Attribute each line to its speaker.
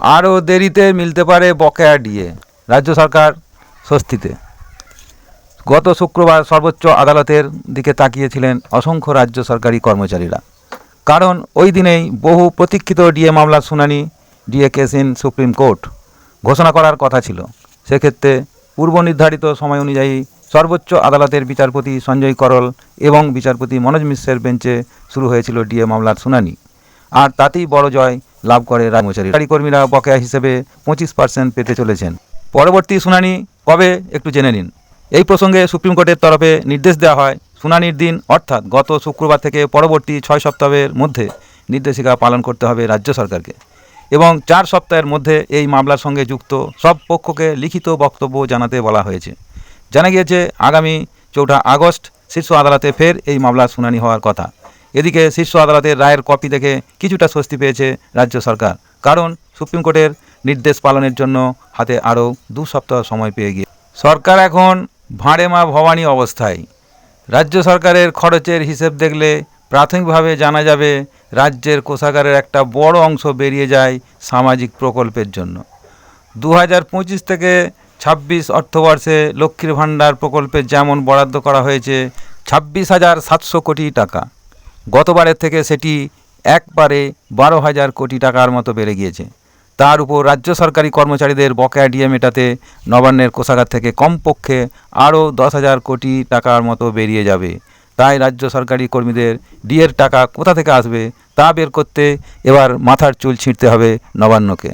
Speaker 1: আরও দেরিতে মিলতে পারে বকেয়া ডিএ, রাজ্য সরকার স্বস্তিতে। গত শুক্রবার সর্বোচ্চ আদালতের দিকে তাকিয়েছিলেন অসংখ্য রাজ্য সরকারি কর্মচারীরা। কারণ ওই দিনেই বহু প্রতীক্ষিত ডিএ মামলার শুনানি, DA case in Supreme Court ঘোষণা করার কথা ছিল। সেক্ষেত্রে পূর্ব নির্ধারিত সময় অনুযায়ী সর্বোচ্চ আদালতের বিচারপতি সঞ্জয় করল এবং বিচারপতি মনোজ মিশ্রের বেঞ্চে শুরু হয়েছিল ডিএ মামলার শুনানি। আর তাতেই বড় জয় লাভ করে কর্মচারী কর্মীরা বকেয়া হিসেবে পঁচিশ পার্সেন্ট পেতে চলেছেন। পরবর্তী শুনানি কবে একটু জেনে নিন। এই প্রসঙ্গে সুপ্রিম কোর্টের তরফে নির্দেশ দেওয়া হয় শুনানির দিন, অর্থাৎ গত শুক্রবার থেকে পরবর্তী ছয় সপ্তাহের মধ্যে নির্দেশিকা পালন করতে হবে রাজ্য সরকারকে। এবং চার সপ্তাহের মধ্যে এই মামলার সঙ্গে যুক্ত সব পক্ষকে লিখিত বক্তব্য জানাতে বলা হয়েছে। জানা গিয়েছে, আগামী চৌঠা আগস্ট শীর্ষ আদালতে ফের এই মামলার শুনানি হওয়ার কথা। এদিকে শীর্ষ আদালতের রায়ের কপি দেখে কিছুটা স্বস্তি পেয়েছে রাজ্য সরকার। কারণ সুপ্রিম কোর্টের নির্দেশ পালনের জন্য হাতে আরও দু সপ্তাহ সময় পেয়ে গিয়ে। সরকার এখন ভাঁড়ে মা ভবানী অবস্থায়। রাজ্য সরকারের খরচের হিসেব দেখলে প্রাথমিকভাবে জানা যাবে রাজ্যের কোষাগারের একটা বড় অংশ বেরিয়ে যায় সামাজিক প্রকল্পের জন্য। দু হাজার পঁচিশ থেকে ছাব্বিশ অর্থবর্ষে লক্ষ্মীর ভাণ্ডার প্রকল্পে যেমন বরাদ্দ করা হয়েছে, ছাব্বিশ হাজার সাতশো কোটি টাকা। গতবারের থেকে সেটি একবারে বারো হাজার কোটি টাকার মতো বেড়ে গিয়েছে। তার উপর রাজ্য সরকারি কর্মচারীদের বকেয়া ডিএ মেটাতে নবান্নের কোষাগার থেকে কমপক্ষে আরও দশ হাজার কোটি টাকার মতো বেরিয়ে যাবে। তাই রাজ্য সরকারি কর্মীদের ডিএর টাকা কোথা থেকে আসবে তা বের করতে এবার মাথার চুল ছিঁড়তে হবে নবান্নকে।